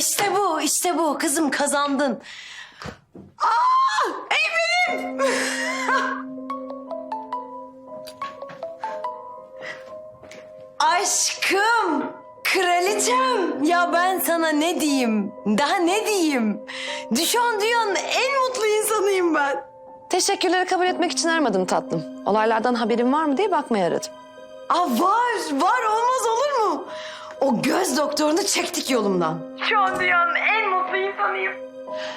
işte bu, işte bu. Kızım kazandın. Aa, benim. Aşkım, kraliçem. Ya ben sana ne diyeyim? Daha ne diyeyim? Düşen dünyanın en mutlu insanıyım ben. Teşekkürleri kabul etmek için aramadım tatlım. Olaylardan haberin var mı diye bakmaya aradım. Aa var, var olmaz olur mu? O göz doktorunu çektik yolumdan. Şu an dünyanın en mutlu insanıyım.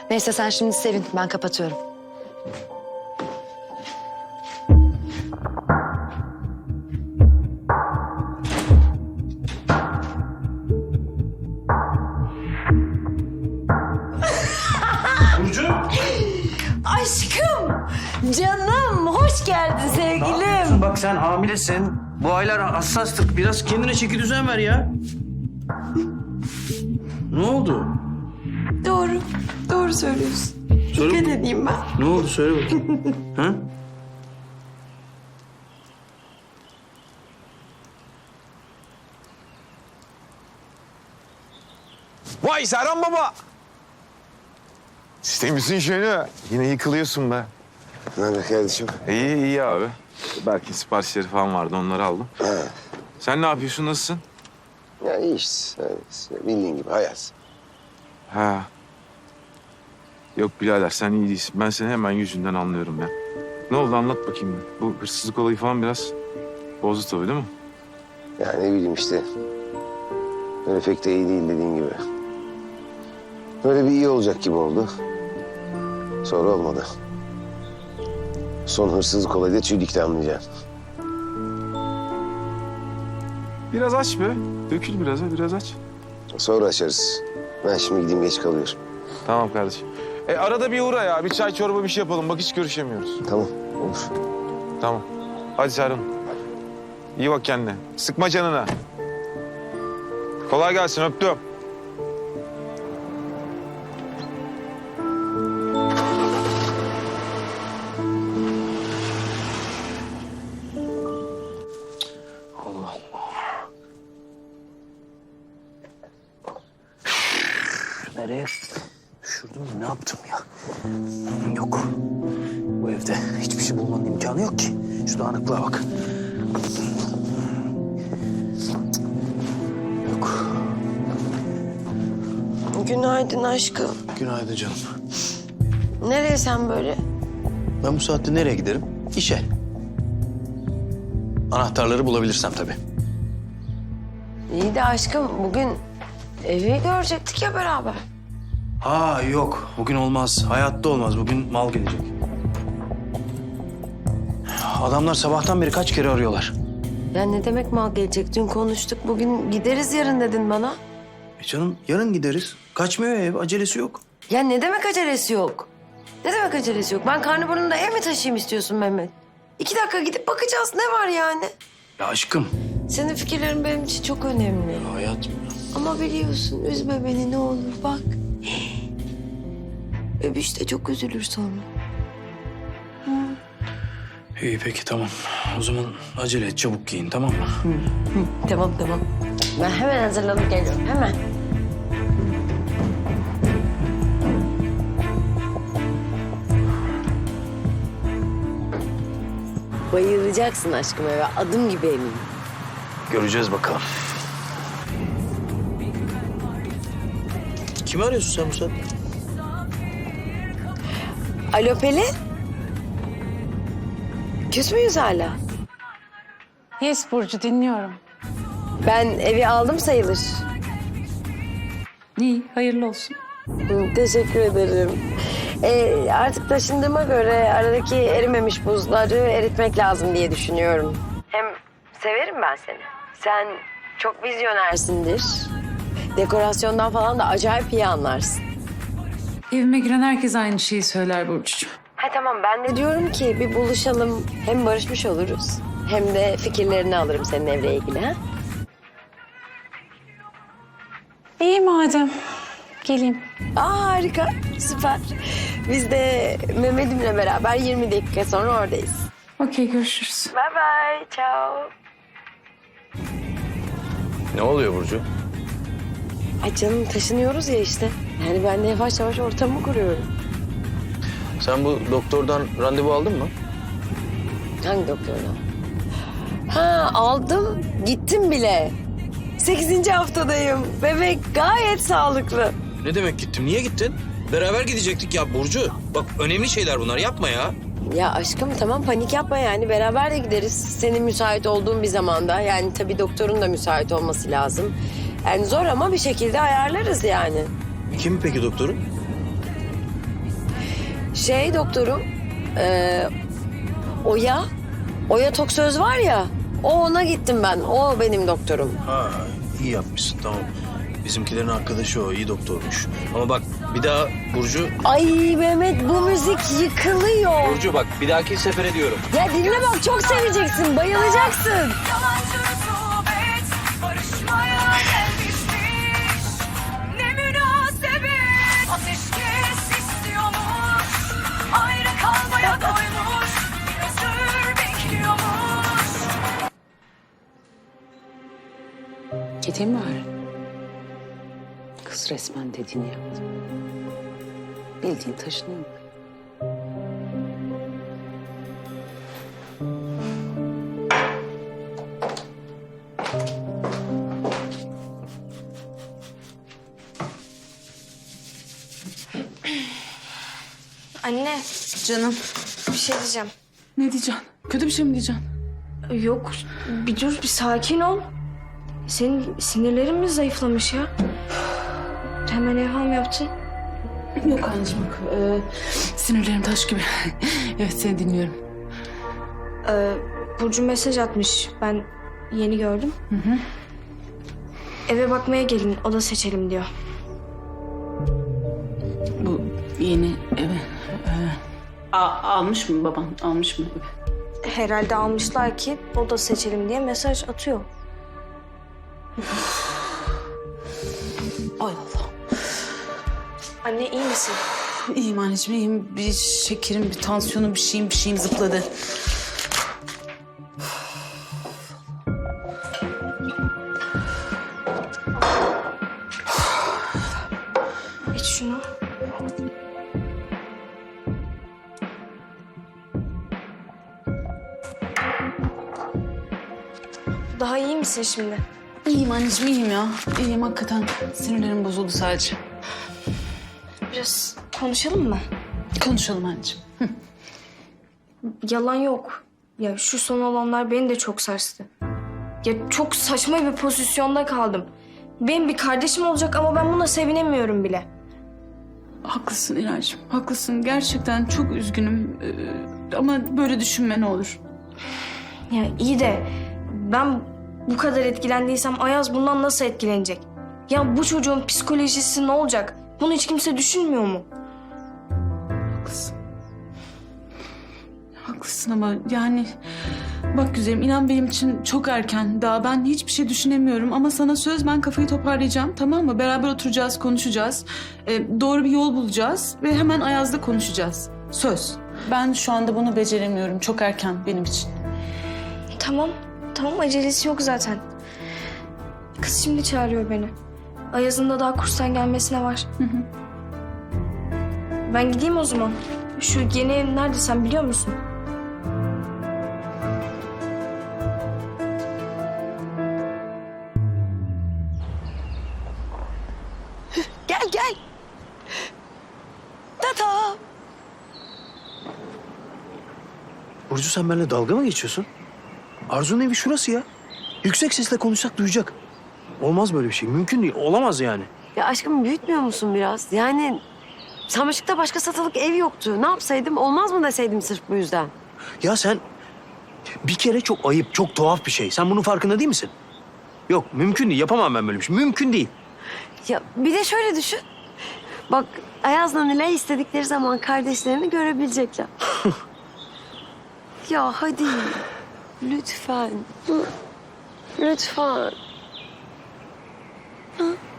Neyse sen şimdi sevin. Ben kapatıyorum. Burcu. Aşkım, canım, hoş geldin sevgilim. Bak sen hamilesin. Bu aylar hassastık. Biraz kendine çeki düzen ver ya. Ne oldu? Doğru, doğru söylüyorsun. Söyle. Dikkat edeyim ben. Ne oldu söyle bakayım. ha? Vay Serhan Baba! İstemişsin şöyle. Yine yıkılıyorsun be. Ne haber kardeşim? İyi iyi abi. Belki siparişleri falan vardı onları aldım. Sen ne yapıyorsun nasılsın? Ya. Evet, bildiğin gibi hayat. Ha. Yok birader sen iyi değilsin. Ben seni hemen yüzünden anlıyorum ya. Ne oldu anlat bakayım. bir. Bu hırsızlık olayı falan biraz bozdu tabii değil mi? Ya ne bileyim işte. Böyle pek de iyi değil dediğin gibi. Böyle bir iyi olacak gibi oldu. Sonra olmadı. Son hırsızlık olayı da tüydükte anlayacaksın. Biraz aç be. Dökül biraz ha biraz aç. Sonra açarız. Ben şimdi gideyim geç kalıyorum. Tamam kardeşim. E arada bir uğra ya. Bir çay çorba bir şey yapalım. Bak hiç görüşemiyoruz. Tamam olur. Tamam. Hadi Serhan. İyi bak kendine. Sıkma canına. Kolay gelsin öptüm. Günaydın aşkım. Günaydın canım. Nereye sen böyle? Ben bu saatte nereye giderim? İşe. Anahtarları bulabilirsem tabii. İyi de aşkım bugün evi görecektik ya beraber. Ha yok. Bugün olmaz. Hayatta olmaz. Bugün mal gelecek. Adamlar sabahtan beri kaç kere arıyorlar. Ya ne demek mal gelecek? Dün konuştuk. Bugün gideriz yarın dedin bana. E canım yarın gideriz. Kaçmıyor ev. Acelesi yok. Ya ne demek acelesi yok? Ne demek acelesi yok? Ben karnaburnunda ev mi taşıyayım istiyorsun Mehmet? İki dakika gidip bakacağız. Ne var yani? Ya aşkım. Senin fikirlerin benim için çok önemli. Hayatım. Ama biliyorsun üzme beni ne olur bak. Öbüş de çok üzülür sonra. İyi peki tamam. O zaman acele et çabuk giyin tamam mı? Tamam tamam. Ben hemen hazırlanıp geliyorum hemen. Bayılacaksın aşkım eve adım gibi eminim. Göreceğiz bakalım. Kimi arıyorsun sen bu saatte? Alo Pelin. Küs müyüz hala? Yes Burcu dinliyorum. Ben evi aldım sayılır. İyi hayırlı olsun. Hı, Teşekkür ederim. Ee, artık taşındığıma göre aradaki erimemiş buzları eritmek lazım diye düşünüyorum. Hem severim ben seni. Sen çok vizyonersindir. Dekorasyondan falan da acayip iyi anlarsın. Evime giren herkes aynı şeyi söyler Burcucuğum. Ha tamam ben de diyorum ki bir buluşalım. Hem barışmış oluruz. Hem de fikirlerini alırım senin evle ilgili ha. İyi madem. Geleyim. Aa harika süper. Biz de Mehmet'imle beraber 20 dakika sonra oradayız. Okey görüşürüz. Bye bye ciao. Ne oluyor Burcu? Ay canım taşınıyoruz ya işte. Yani ben de yavaş yavaş ortamı kuruyorum. Sen bu doktordan randevu aldın mı? Hangi doktordan? Ha aldım gittim bile. Sekizinci haftadayım. Bebek gayet sağlıklı. Ne demek gittim? Niye gittin? Beraber gidecektik ya Burcu. Bak önemli şeyler bunlar yapma ya. Ya aşkım tamam panik yapma yani beraber de gideriz. Senin müsait olduğun bir zamanda. Yani tabii doktorun da müsait olması lazım. Yani zor ama bir şekilde ayarlarız yani. Kim peki doktorun? Şey doktorum, e, Oya, Oya Toksöz var ya, o ona gittim ben. O benim doktorum. Ha iyi yapmışsın tamam. Bizimkilerin arkadaşı o iyi doktormuş. Ama bak bir daha Burcu... Ay Mehmet bu müzik yıkılıyor. Burcu bak bir dahaki sefere diyorum. Ya dinle bak çok seveceksin, bayılacaksın. Yalancı rutubet barışmaya gelmişmiş Ne münasebet ateşkes istiyormuş Ayrı kalmaya doymuş bir özür bekliyormuş Gideyim bari. Kız resmen dediğini yaptı. Bildiğin taşınıyor. Anne Canım. bir şey diyeceğim. Ne diyeceksin? Kötü bir şey mi diyeceksin? Yok bir dur bir sakin ol. Senin sinirlerin mi zayıflamış ya? Hemen evham yaptın. Yok anneciğim yok. Ee, sinirlerim taş gibi. evet seni dinliyorum. Ee, Burcu mesaj atmış. Ben yeni gördüm. Eve gelin oda seçelim diyor. Bu yeni eve... e, a- almış mı baban? Almış mı? Herhalde almışlar ki oda seçelim diye mesaj atıyor. Ay Allah. Anne iyi misin? İyiyim anneciğim iyiyim. Bir şekerim, bir tansiyonum, bir şeyim, bir şeyim zıpladı. İç şunu. Daha iyi misin şimdi? İyiyim anneciğim iyiyim ya. İyiyim hakikaten. Sinirlerim bozuldu sadece. Biraz konuşalım mı? Konuşalım anneciğim. Yalan yok. Ya şu son olanlar beni de çok sarstı. Ya çok saçma bir pozisyonda kaldım. Benim bir kardeşim olacak ama ben buna sevinemiyorum bile. Haklısın İlacığım, haklısın. Gerçekten çok üzgünüm. Ee, ama böyle düşünme ne olur. Ya iyi de ben bu kadar etkilendiysem Ayaz bundan nasıl etkilenecek? Ya bu çocuğun psikolojisi ne olacak? Bunu hiç kimse düşünmüyor mu? Haklısın. Haklısın ama yani... Bak güzelim inan benim için çok erken. Daha ben hiçbir şey düşünemiyorum. Ama sana söz ben kafayı toparlayacağım tamam mı? Beraber oturacağız, konuşacağız. Ee, doğru bir yol bulacağız ve hemen Ayaz'da konuşacağız. Söz. Ben şu anda bunu beceremiyorum. Çok erken benim için. Tamam, tamam acelesi yok zaten. Kız şimdi çağırıyor beni. Ayaz'ın da daha kurstan gelmesine var. Ben gideyim o zaman. Şu yeni ev nerede sen biliyor musun? Gel gel. Tata. Burcu sen benimle dalga mı geçiyorsun? Arzu'nun evi şurası ya. Yüksek sesle konuşsak duyacak. Olmaz böyle bir şey. Mümkün değil. Olamaz yani. Ya aşkım büyütmüyor musun biraz? Yani Samışık'ta başka satılık ev yoktu. Ne yapsaydım olmaz mı deseydim sırf bu yüzden. Ya sen bir kere çok ayıp, çok tuhaf bir şey. Sen bunun farkında değil misin? Yok mümkün değil. Yapamam ben böyle bir şey. Mümkün değil. Ya bir de şöyle düşün. Bak Ayaz'la Nilay istedikleri zaman kardeşlerini görebilecekler. ya hadi. Lütfen. Lütfen. Ya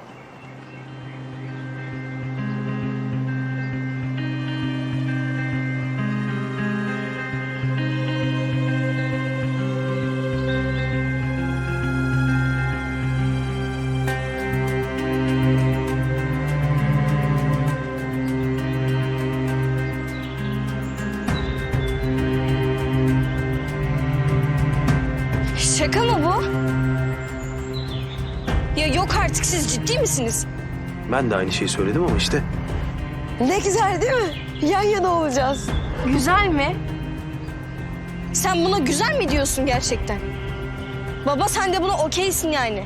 misiniz? Ben de aynı şeyi söyledim ama işte Ne güzel değil mi? Yan yana olacağız. Güzel mi? Sen buna güzel mi diyorsun gerçekten? Baba sen de buna okeysin yani.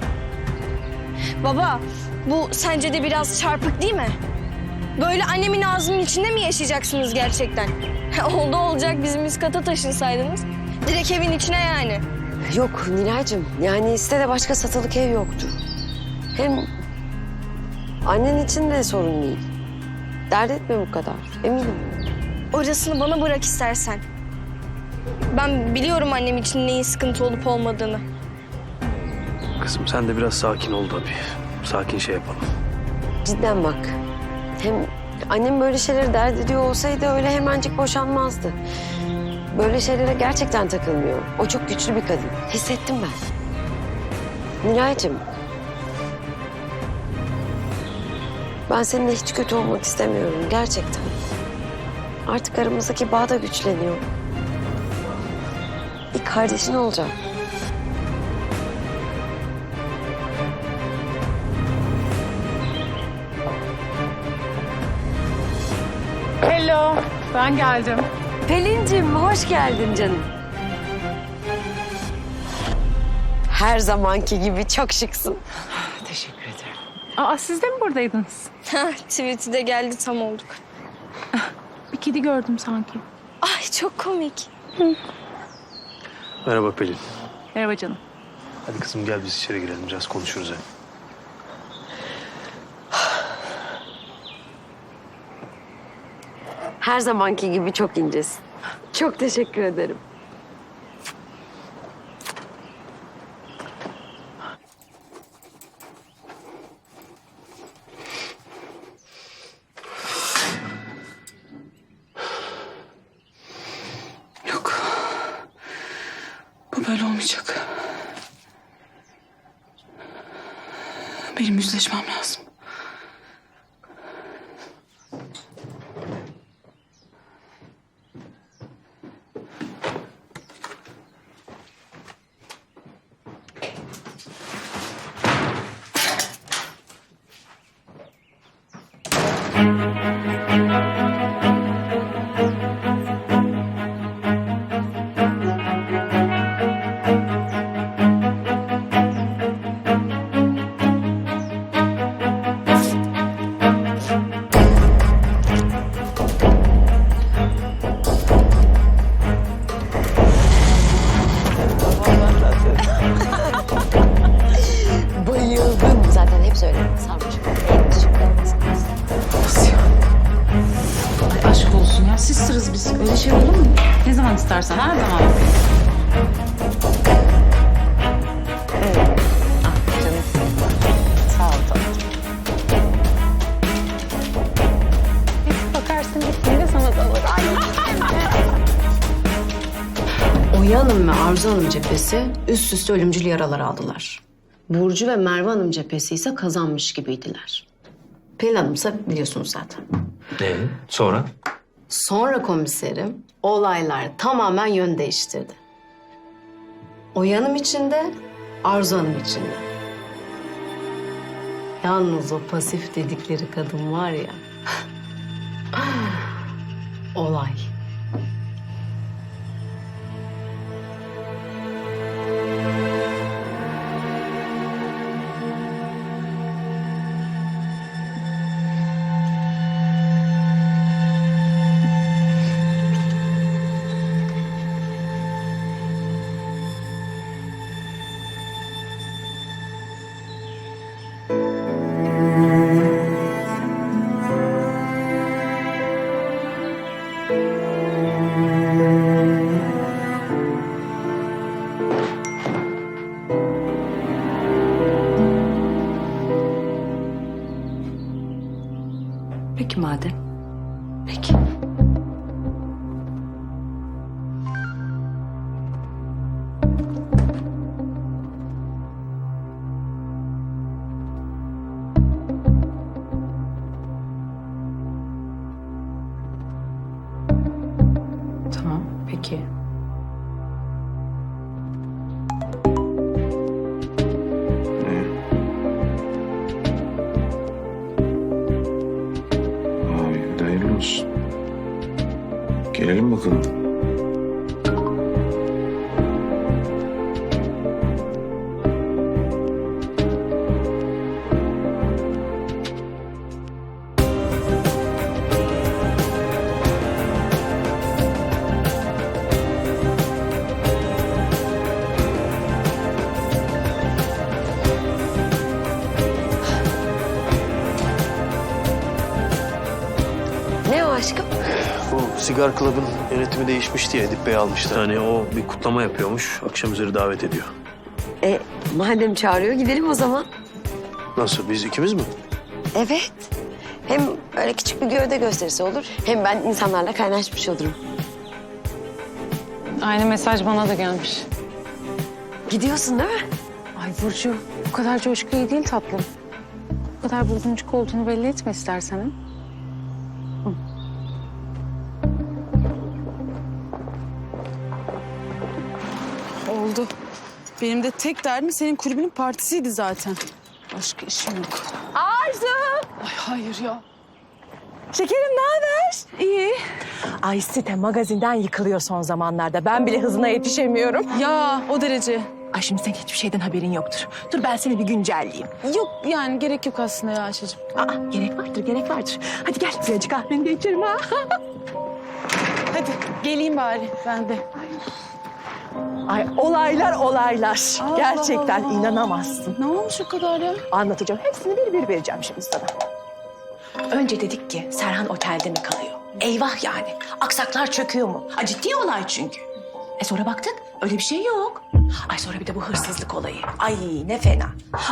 Baba bu sence de biraz çarpık değil mi? Böyle annemin ağzının içinde mi yaşayacaksınız gerçekten? Oldu olacak bizim üst kata taşınsaydınız. Direkt evin içine yani. Yok Nilay'cığım yani sitede başka satılık ev yoktu. Hem annen için de sorun değil. Dert etme bu kadar eminim. Orasını bana bırak istersen. Ben biliyorum annem için neyin sıkıntı olup olmadığını. kızım sen de biraz sakin ol tabii. Sakin şey yapalım. Cidden bak. Hem annem böyle şeyleri dert ediyor olsaydı öyle hemencik boşanmazdı. Böyle şeylere gerçekten takılmıyor. O çok güçlü bir kadın. Hissettim ben. Nilay'cığım. Ben seninle hiç kötü olmak istemiyorum gerçekten. Artık aramızdaki bağ da güçleniyor. Bir kardeşin olacak. Hello, ben geldim. Pelin'cim hoş geldin canım. Her zamanki gibi çok şıksın. Aa, siz de mi buradaydınız? Tweet'i de geldi tam olduk. Bir kedi gördüm sanki. Ay çok komik. Merhaba Pelin. Merhaba canım. Hadi kızım gel biz içeri girelim biraz konuşuruz hem. Her zamanki gibi çok incesin. Çok teşekkür ederim. Yüzleşmem lazım. Gittiğinde sana da alır. Oya Hanım ve Arzu Hanım cephesi üst üste ölümcül yaralar aldılar. Burcu ve Merve Hanım cephesi ise kazanmış gibiydiler. Pelin Hanım ise biliyorsunuz zaten. Ee, sonra? Sonra komiserim olaylar tamamen yön değiştirdi. Oya Hanım için de Arzu Hanım için de. Yalnız o pasif dedikleri kadın var ya. Olay. Bu Sigar Club'ın yönetimi değişmişti ya Edip Bey almıştı. Hani o bir kutlama yapıyormuş. Akşam üzeri davet ediyor. E, madem çağırıyor gidelim o zaman. Nasıl biz ikimiz mi? Evet. Hem öyle küçük bir gövde gösterisi olur. Hem ben insanlarla kaynaşmış olurum. Aynı mesaj bana da gelmiş. Gidiyorsun değil mi? Ay Burcu bu kadar coşku iyi değil tatlım. Bu kadar bozunçuk olduğunu belli etme istersen. ha? Benim de tek derdim senin kulübünün partisiydi zaten. Başka işim yok. Arzu! Ay hayır ya. Şekerim ne haber? İyi. Ay site magazinden yıkılıyor son zamanlarda. Ben bile hızına yetişemiyorum. Ya o derece. Ay şimdi senin hiçbir şeyden haberin yoktur. Dur ben seni bir güncelleyeyim. Yok yani gerek yok aslında ya Ayşe'cim. Aa gerek vardır, gerek vardır. Hadi gel birazcık kahveni de içerim ha. Hadi geleyim bari ben de. Ay olaylar olaylar. Allah Gerçekten Allah. inanamazsın. Ne olmuş o kadar ya? Anlatacağım. Hepsini bir bir vereceğim şimdi sana. Önce dedik ki Serhan otelde mi kalıyor? Eyvah yani. Aksaklar çöküyor mu? Ha, ciddi olay çünkü. E sonra baktık öyle bir şey yok. Ay sonra bir de bu hırsızlık olayı. Ay ne fena.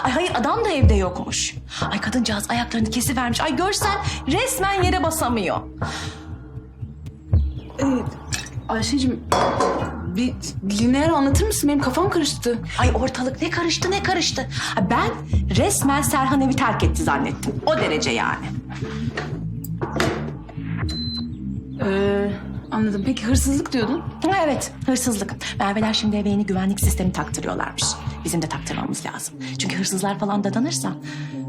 Ay hayır adam da evde yokmuş. Ay kadıncağız ayaklarını kesivermiş. Ay görsen resmen yere basamıyor. Ayşe'cim bir lineer anlatır mısın? Benim kafam karıştı. Ay ortalık ne karıştı ne karıştı. Ha, ben resmen Serhan evi terk etti zannettim. O derece yani. Ee, anladım. Peki hırsızlık diyordun. Ha, Evet, hırsızlık. Merveler şimdi eve yeni güvenlik sistemi taktırıyorlarmış. Bizim de taktırmamız lazım. Çünkü hırsızlar falan dadanırsa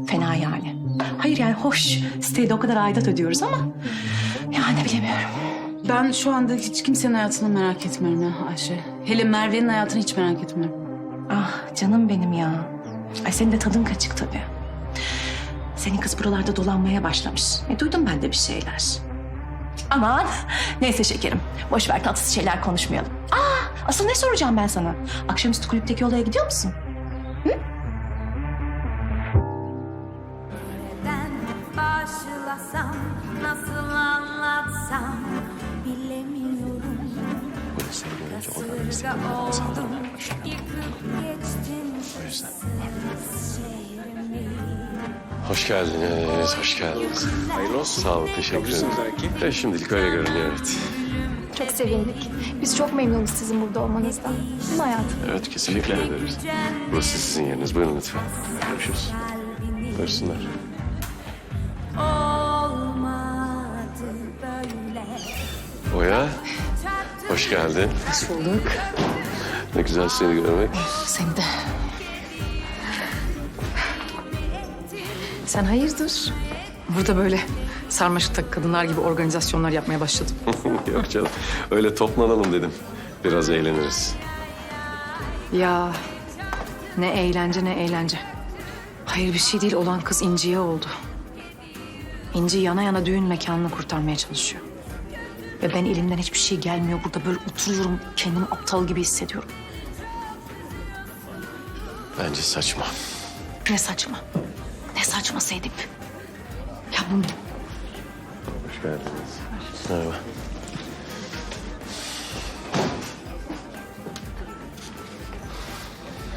fena yani. Hayır yani hoş, sitede o kadar aidat ödüyoruz ama... Yani bilemiyorum. Ben şu anda hiç kimsenin hayatını merak etmiyorum ya Ayşe. Hele Merve'nin hayatını hiç merak etmiyorum. Ah canım benim ya. Ay senin de tadın kaçık tabii. Senin kız buralarda dolanmaya başlamış. E, duydum ben de bir şeyler. Aman neyse şekerim. Boş ver tatsız şeyler konuşmayalım. Aa asıl ne soracağım ben sana? Akşamüstü kulüpteki olaya gidiyor musun? Kasırga oldum, yıkıp geçtin şehrimi. Hoş geldiniz, hoş geldiniz. Hayırlı olsun. Sağ olun, teşekkür ederim. E, şimdilik öyle görünüyor, evet. Çok sevindik. Biz çok memnunuz sizin burada olmanızdan. Değil mi hayatım? Evet, kesinlikle ederiz. Burası sizin yeriniz. Buyurun lütfen. Görüşürüz. Buyursunlar. Olmadı böyle. Oya, hoş geldin. Hoş bulduk. Ne güzel seni görmek. Seni de. Sen hayırdır? Burada böyle sarmaşıkta kadınlar gibi organizasyonlar yapmaya başladım. Yok canım, öyle toplanalım dedim. Biraz eğleniriz. Ya ne eğlence ne eğlence. Hayır bir şey değil olan kız İnci'ye oldu. İnci yana yana düğün mekanını kurtarmaya çalışıyor. Ve ben elimden hiçbir şey gelmiyor. Burada böyle oturuyorum kendimi aptal gibi hissediyorum. Bence saçma. Ne saçma. Ne saçma Sedip. Ya bu Hoş geldiniz. Merhaba.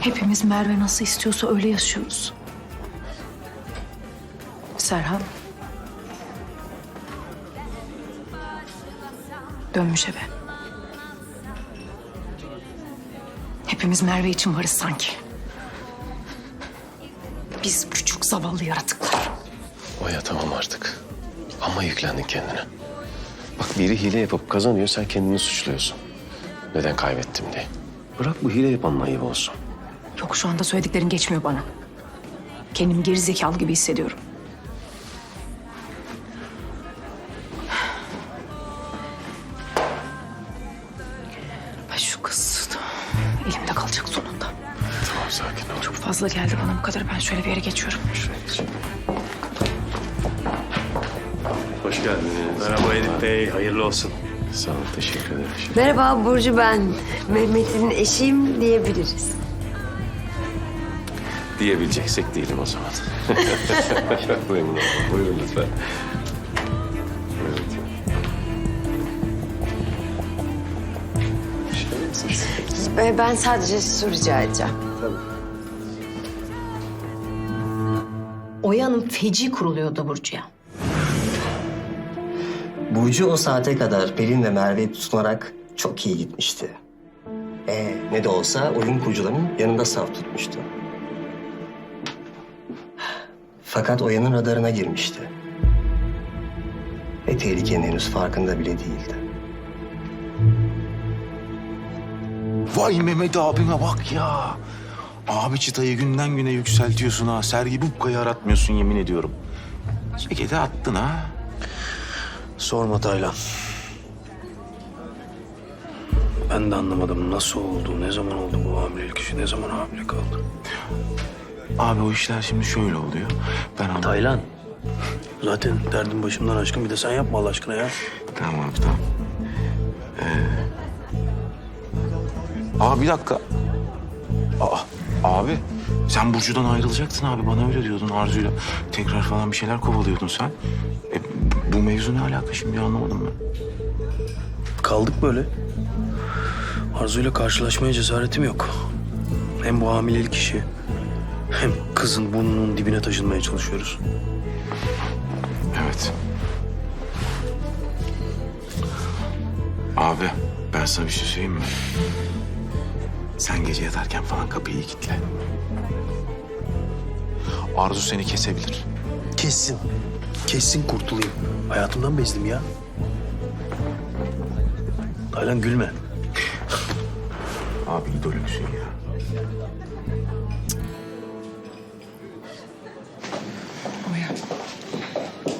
hepimiz Merve nasıl istiyorsa öyle yaşıyoruz. Serhan. Dönmüş eve. Hepimiz Merve için varız sanki. Biz küçük zavallı yaratıklar. Oya tamam artık. Ama yüklendin kendine. Bak biri hile yapıp kazanıyor, sen kendini suçluyorsun. Neden kaybettim diye. Bırak bu hile yapanın ayıbı olsun. Yok şu anda söylediklerin geçmiyor bana. Kendimi geri zekalı gibi hissediyorum. Fazla geldi bana bu kadar. Ben şöyle bir yere geçiyorum. Hoş geldiniz. Merhaba Edip Bey, hayırlı olsun. Sağ olun, teşekkür ederim. Merhaba Burcu ben. Mehmet'in eşiyim diyebiliriz. Diyebileceksek değilim o zaman. Çok memnun oldum. Buyurun lütfen. Ee, Ben sadece su rica edeceğim. Oya Hanım feci kuruluyordu Burcu'ya. Burcu o saate kadar Pelin ve Merve'yi tutunarak çok iyi gitmişti. Ee, ne de olsa oyun kurucularının yanında saf tutmuştu. Fakat Oya'nın radarına girmişti. Ve tehlikenin henüz farkında bile değildi. Vay Mehmet abime bak ya. Abi çıtayı günden güne yükseltiyorsun ha. Sergi bukkayı aratmıyorsun yemin ediyorum. Ceketi attın ha. Sorma Taylan. Ben de anlamadım nasıl oldu, ne zaman oldu bu hamilelik işi, ne zaman hamile kaldı. Abi o işler şimdi şöyle oluyor. Ben anladım. Taylan. Zaten derdim başımdan aşkın bir de sen yapma Allah aşkına ya. Tamam tamam. Ee... Aa bir dakika. Aa, abi sen Burcu'dan ayrılacaktın abi. Bana öyle diyordun Arzu'yla. Tekrar falan bir şeyler kovalıyordun sen. E, bu mevzu ne alaka şimdi anlamadım ben. Kaldık böyle. Arzu'yla karşılaşmaya cesaretim yok. Hem bu hamilelik işi hem kızın burnunun dibine taşınmaya çalışıyoruz. Evet. Abi ben sana bir şey söyleyeyim mi? Sen gece yatarken falan kapıyı iyi kilitle. Arzu seni kesebilir. Kessin. Kessin kurtulayım. Hayatımdan bezdim ya. Taylan gülme. Abi idolümsün ya.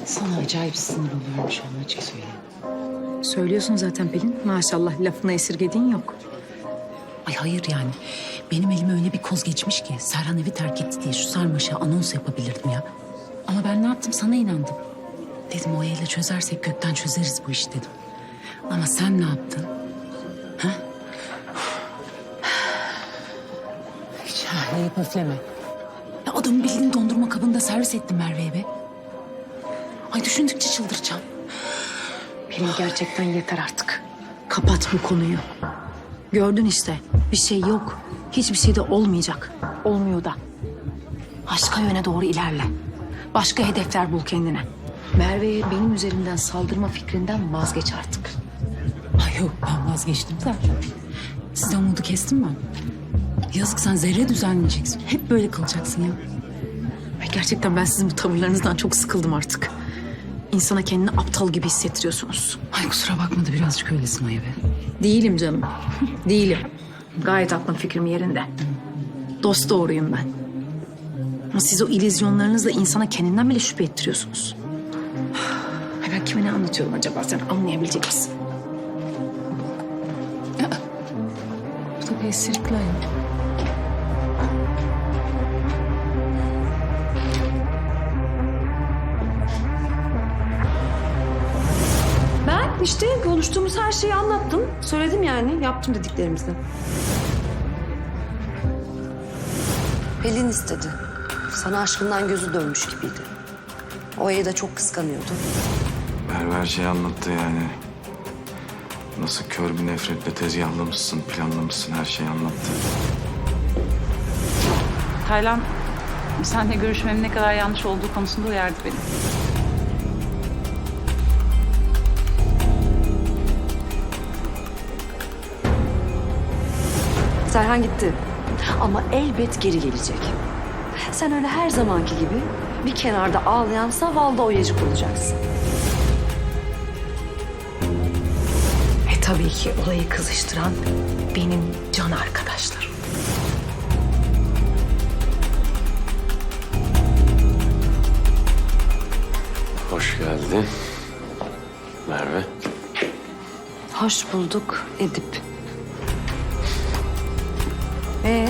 Sana acayip sinir oluyorum şu an açık söyleyeyim. Söylüyorsun zaten Pelin. Maşallah lafını esirgediğin yok. Ay hayır yani. Benim elime öyle bir koz geçmiş ki Serhan evi terk etti diye şu sarmaşa anons yapabilirdim ya. Ama ben ne yaptım sana inandım. Dedim Oya ile çözersek kökten çözeriz bu işi dedim. Ama sen ne yaptın? Ha? Şahane pöfleme. Ya adamı bildiğin dondurma kabında servis ettim Merve'ye be. Ay düşündükçe çıldıracağım. Pelin gerçekten yeter artık. Kapat bu konuyu. Gördün işte. Bir şey yok. Hiçbir şey de olmayacak. Olmuyor da. Başka yöne doğru ilerle. Başka hedefler bul kendine. Merve'ye benim üzerimden saldırma fikrinden vazgeç artık. Ay yok ben vazgeçtim zaten. Sizden umudu kestim ben. Yazık sen zerre düzenleyeceksin. Hep böyle kalacaksın ya. Ay gerçekten ben sizin bu tavırlarınızdan çok sıkıldım artık. İnsana kendini aptal gibi hissettiriyorsunuz. Ay kusura bakma da birazcık öylesin Oya be. Değilim canım. Değilim. Gayet aklım fikrim yerinde. Dost doğruyum ben. Ama siz o illüzyonlarınızla insana kendinden bile şüphe ettiriyorsunuz. Ay ben kime ne anlatıyorum acaba? Sen anlayabilecek misin? Bu da bir esirikli işte konuştuğumuz her şeyi anlattım. Söyledim yani. Yaptım dediklerimizi. Pelin istedi. Sana aşkından gözü dönmüş gibiydi. Oya'yı da çok kıskanıyordu. Merve her şeyi anlattı yani. Nasıl kör bir nefretle tezgahlamışsın, planlamışsın her şeyi anlattı. Taylan seninle görüşmemin ne kadar yanlış olduğu konusunda uyardı beni. Serhan gitti. Ama elbet geri gelecek. Sen öyle her zamanki gibi bir kenarda ağlayan zavallı oyacık olacaksın. E tabii ki olayı kızıştıran benim can arkadaşlarım. Hoş geldin. Merve. Hoş bulduk Edip. Ee,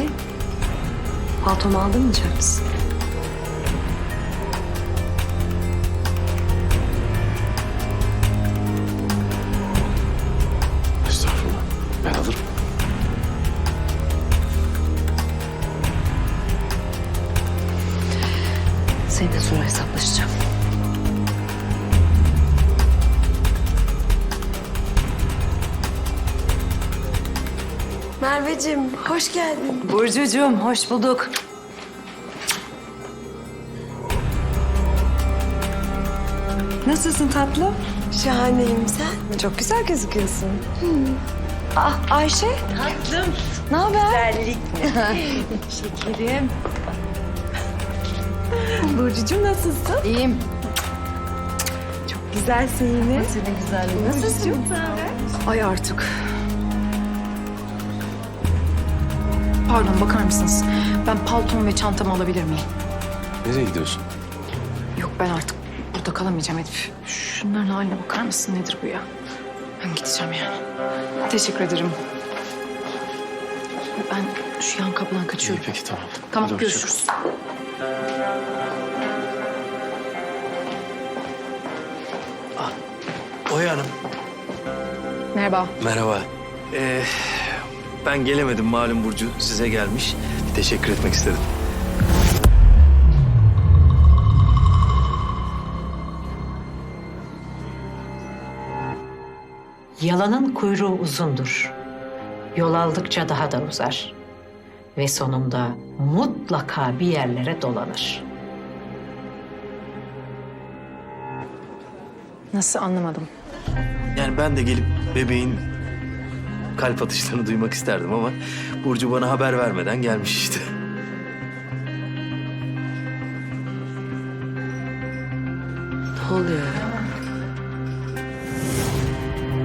Paltomu aldırmayacak mısın? Estağfurullah. Hoş geldin. Burcucuğum hoş bulduk. Nasılsın tatlım? Şahaneyim sen. Çok güzel gözüküyorsun. Ah Ayşe. Tatlım. Ne haber? Güzellik Şekerim. Burcucuğum nasılsın? İyiyim. Çok güzelsin yine. Senin güzelliğin. Nasılsın? Ay artık. Pardon bakar mısınız? Ben paltomu ve çantamı alabilir miyim? Nereye gidiyorsun? Yok ben artık burada kalamayacağım Elif. Şunların haline bakar mısın? Nedir bu ya? Ben gideceğim yani. Teşekkür ederim. Ben şu yan kapıdan kaçıyorum. peki tamam. Tamam Hadi görüşürüz. Oya Hanım. Merhaba. Merhaba. Ee, ben gelemedim malum Burcu size gelmiş. Bir teşekkür etmek istedim. Yalanın kuyruğu uzundur. Yol aldıkça daha da uzar. Ve sonunda mutlaka bir yerlere dolanır. Nasıl anlamadım? Yani ben de gelip bebeğin kalp atışlarını duymak isterdim ama Burcu bana haber vermeden gelmiş işte. Ne oluyor ya?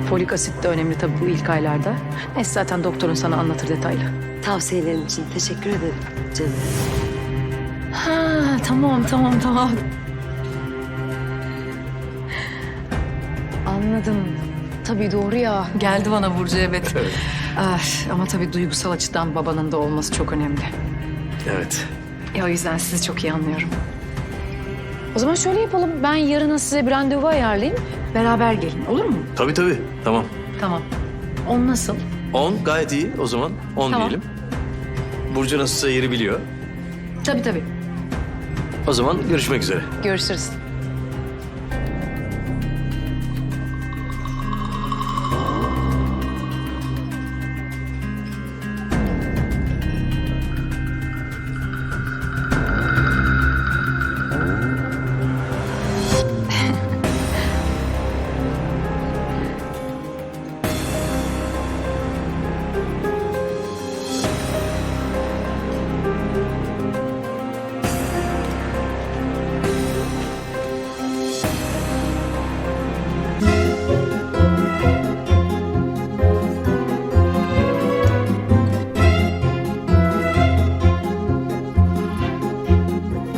Folik asit de önemli tabii bu ilk aylarda. Neyse zaten doktorun sana anlatır detaylı. Tavsiyelerin için teşekkür ederim canım. Ha tamam tamam tamam. Anladım. Tabii doğru ya. Geldi bana Burcu evet. Ah, ama tabii duygusal açıdan babanın da olması çok önemli. Evet. Ya o yüzden sizi çok iyi anlıyorum. O zaman şöyle yapalım. Ben yarına size bir randevu ayarlayayım. Beraber gelin olur mu? Tabii tabii. Tamam. Tamam. On nasıl? 10 gayet iyi o zaman. 10 Tamam. diyelim. Burcu nasılsa yeri biliyor. Tabii tabii. O zaman görüşmek üzere. Görüşürüz.